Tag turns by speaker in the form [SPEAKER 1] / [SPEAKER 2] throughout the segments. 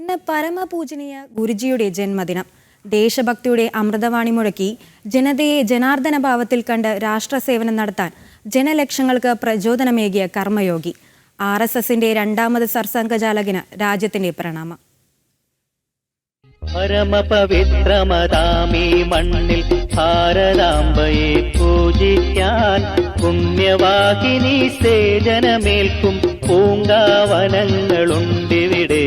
[SPEAKER 1] ഇന്ന് പരമപൂജനീയ ഗുരുജിയുടെ ജന്മദിനം. ദേശഭക്തിയുടെ അമൃതവാണി മുഴക്കി ജനതയെ ജനാർദ്ദന ഭാവത്തിൽ കണ്ട് രാഷ്ട്രസേവനം നടത്താൻ ജനലക്ഷങ്ങൾക്ക് പ്രചോദനമേകിയ കർമ്മയോഗി. ആർ എസ് എസിന്റെ രണ്ടാമത് സർസംഘചാലകന് രാജ്യത്തിന്റെ പ്രണാമം.
[SPEAKER 2] പരമപവിത്രമതാമീ മണ്ണിൽ ഭാരതാംബയെ പൂജിക്കാൻ പുണ്യവാഹിനി സേജനമേൽക്കും പൂങ്കാവനങ്ങളുണ്ടിവിടെ.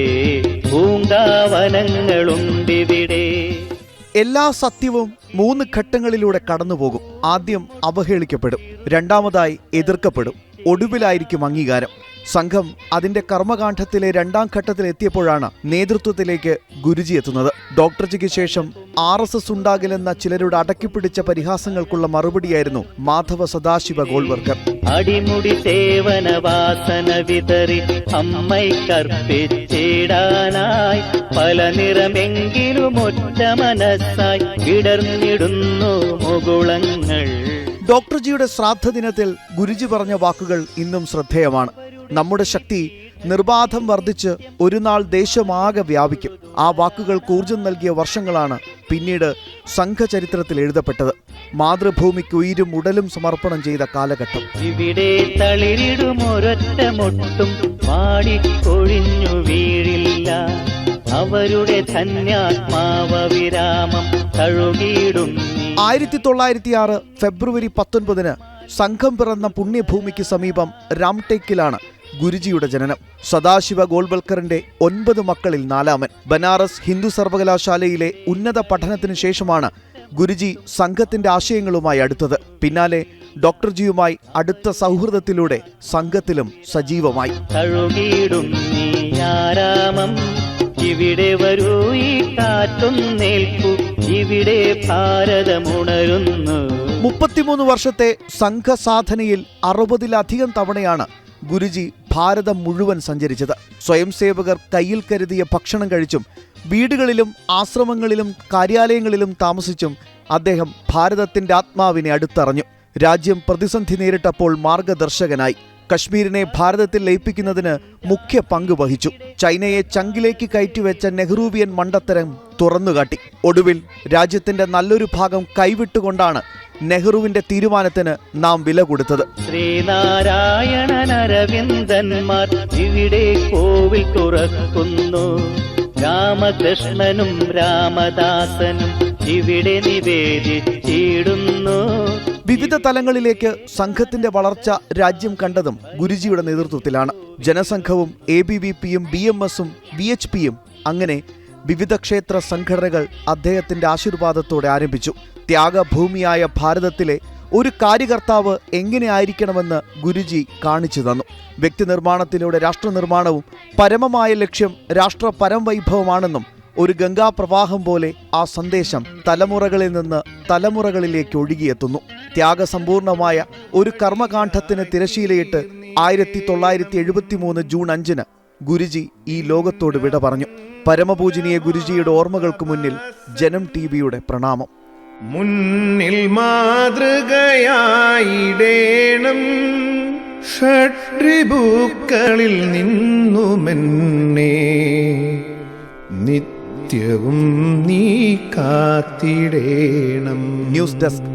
[SPEAKER 2] പൂങ്കാവനങ്ങളുണ്ടിവിടെ
[SPEAKER 3] എല്ലാ സത്യവും മൂന്ന് ഘട്ടങ്ങളിലൂടെ കടന്നുപോകും. ആദ്യം അവഹേളിക്കപ്പെടും. രണ്ടാമതായി എതിർക്കപ്പെടും. ഒടുവിലായിരിക്കും അംഗീകാരം. സംഘം അതിന്റെ കർമ്മകാന്ഡത്തിലെ രണ്ടാം ഘട്ടത്തിൽ എത്തിയപ്പോഴാണ് നേതൃത്വത്തിലേക്ക് ഗുരുജി എത്തുന്നത്. ഡോക്ടർജിക്ക് ശേഷം ആർ എസ് എസ് ഉണ്ടാകില്ലെന്ന ചിലരുടെ അടക്കിപ്പിടിച്ച പരിഹാസങ്ങൾക്കുള്ള മറുപടിയായിരുന്നു മാധവ സദാശിവ ഗോൾവർക്കർ
[SPEAKER 2] അടിമുടി സേവന വാസന വിതറി അമ്മയ്ക്കർപ്പിച്ചിടാനായി പല നിറമെങ്കിലും ഒറ്റ മനസ്സായി വിടർന്നിടുന്നു മുകുളങ്ങൾ.
[SPEAKER 3] ഡോക്ടർജിയുടെ ശ്രാദ്ധ ദിനത്തിൽ ഗുരുജി പറഞ്ഞ വാക്കുകൾ ഇന്നും ശ്രദ്ധേയമാണ്. നമ്മുടെ ശക്തി നിർബാധം വർദ്ധിച്ച് ഒരു നാൾ ദേശമാകെ വ്യാപിക്കും. ആ വാക്കുകൾക്ക് ഊർജം നൽകിയ വർഷങ്ങളാണ് പിന്നീട് സംഘചരിത്രത്തിൽ എഴുതപ്പെട്ടത്. മാതൃഭൂമിക്ക് ഉയരും ഉടലും സമർപ്പണം ചെയ്ത കാലഘട്ടം.
[SPEAKER 2] ഇവിടെ തളിരിടുമൊരൊറ്റ മുട്ടും. പാടിക്കൊഴിഞ്ഞു അവരുടെ ധന്യാത്മാവ വിരാമം തഴുകിയിടും
[SPEAKER 3] ആയിരത്തി തൊള്ളായിരത്തി ആറ് ഫെബ്രുവരി പത്തൊൻപതിന് സംഘം പിറന്ന പുണ്യഭൂമിക്ക് സമീപം രാംടേക്കിലാണ് ഗുരുജിയുടെ ജനനം. സദാശിവ ഗോൾവൽക്കറിന്റെ ഒൻപത് മക്കളിൽ നാലാമൻ. ബനാറസ് ഹിന്ദു സർവകലാശാലയിലെ ഉന്നത പഠനത്തിനു ശേഷമാണ് ഗുരുജി സംഘത്തിന്റെ ആശയങ്ങളുമായി അടുത്തത്. പിന്നാലെ ഡോക്ടർജിയുമായി അടുത്ത സൗഹൃദത്തിലൂടെ സംഘത്തിലും സജീവമായി.
[SPEAKER 2] ഇവിടെ വരൂ ഈ കാറ്റൊന്നേൽക്കൂ ഇവിടെ ഭാരതമുണരുന്നു
[SPEAKER 3] മുപ്പത്തിമൂന്ന് വർഷത്തെ സംഘസാധനയിൽ അറുപതിലധികം തവണയാണ് ഗുരുജി ഭാരതം മുഴുവൻ സഞ്ചരിച്ചത്. സ്വയം സേവകർ കയ്യിൽ കരുതിയ ഭക്ഷണം കഴിച്ചും വീടുകളിലും ആശ്രമങ്ങളിലും കാര്യാലയങ്ങളിലും താമസിച്ചും അദ്ദേഹം ഭാരതത്തിന്റെ ആത്മാവിനെ അടുത്തറിഞ്ഞു. രാജ്യം പ്രതിസന്ധി നേരിട്ടപ്പോൾ മാർഗദർശകനായി. കശ്മീരിനെ ഭാരതത്തിൽ ലയിപ്പിക്കുന്നതിന് മുഖ്യ പങ്ക് വഹിച്ചു. ചൈനയെ ചങ്കിലേക്ക് കയറ്റിവെച്ച നെഹ്റൂവിയൻ മണ്ടത്തരം തുറന്നുകാട്ടി. ഒടുവിൽ രാജ്യത്തിന്റെ നല്ലൊരു ഭാഗം കൈവിട്ടുകൊണ്ടാണ് നെഹ്റുവിന്റെ തീരുമാനത്തിന് നാം വില കൊടുത്തത്.
[SPEAKER 2] ശ്രീനാരായണനരവിന്ദന്മാർ ഇവിടെ കോവിൽ തുറക്കുന്നു. രാമകൃഷ്ണനും രാമദാസനും ഇവിടെ നിവേദിച്ചിടുന്നു.
[SPEAKER 3] വിവിധ തലങ്ങളിലേക്ക് സംഘത്തിന്റെ വളർച്ച രാജ്യം കണ്ടതും ഗുരുജിയുടെ നേതൃത്വത്തിലാണ്. ജനസംഘവും എ ബി വി പിയും ബി എം എസും വി എച്ച് പിയും അങ്ങനെ വിവിധ ക്ഷേത്ര സംഘടനകൾ അദ്ദേഹത്തിന്റെ ആശീർവാദത്തോടെ ആരംഭിച്ചു. ത്യാഗഭൂമിയായ ഭാരതത്തിലെ ഒരു കാര്യകർത്താവ് എങ്ങനെയായിരിക്കണമെന്ന് ഗുരുജി കാണിച്ചു തന്നു. വ്യക്തി നിർമ്മാണത്തിലൂടെ രാഷ്ട്രനിർമ്മാണവും പരമമായ ലക്ഷ്യം രാഷ്ട്ര പരംവൈഭവമാണെന്നും ഒരു ഗംഗാപ്രവാഹം പോലെ ആ സന്ദേശം തലമുറകളിൽ നിന്ന് തലമുറകളിലേക്ക് ഒഴുകിയെത്തുന്നു. ത്യാഗസമ്പൂർണമായ ഒരു കർമ്മകാന്ഡത്തിന് തിരശീലയിട്ട് ആയിരത്തി തൊള്ളായിരത്തി എഴുപത്തി മൂന്ന് ജൂൺ അഞ്ചിന് ഗുരുജി ഈ ലോകത്തോട് വിട പറഞ്ഞു. പരമപൂജനീയ ഗുരുജിയുടെ ഓർമ്മകൾക്ക് മുന്നിൽ ജനം ടി വിയുടെ പ്രണാമം.
[SPEAKER 4] മുന്നിൽ മാതൃകയായിടേണം. ഷഡ്രിഭൂക്കളിൽ നിന്നുമെന്നെ നിത്യവും നീ കാത്തിടേണം.
[SPEAKER 3] News desk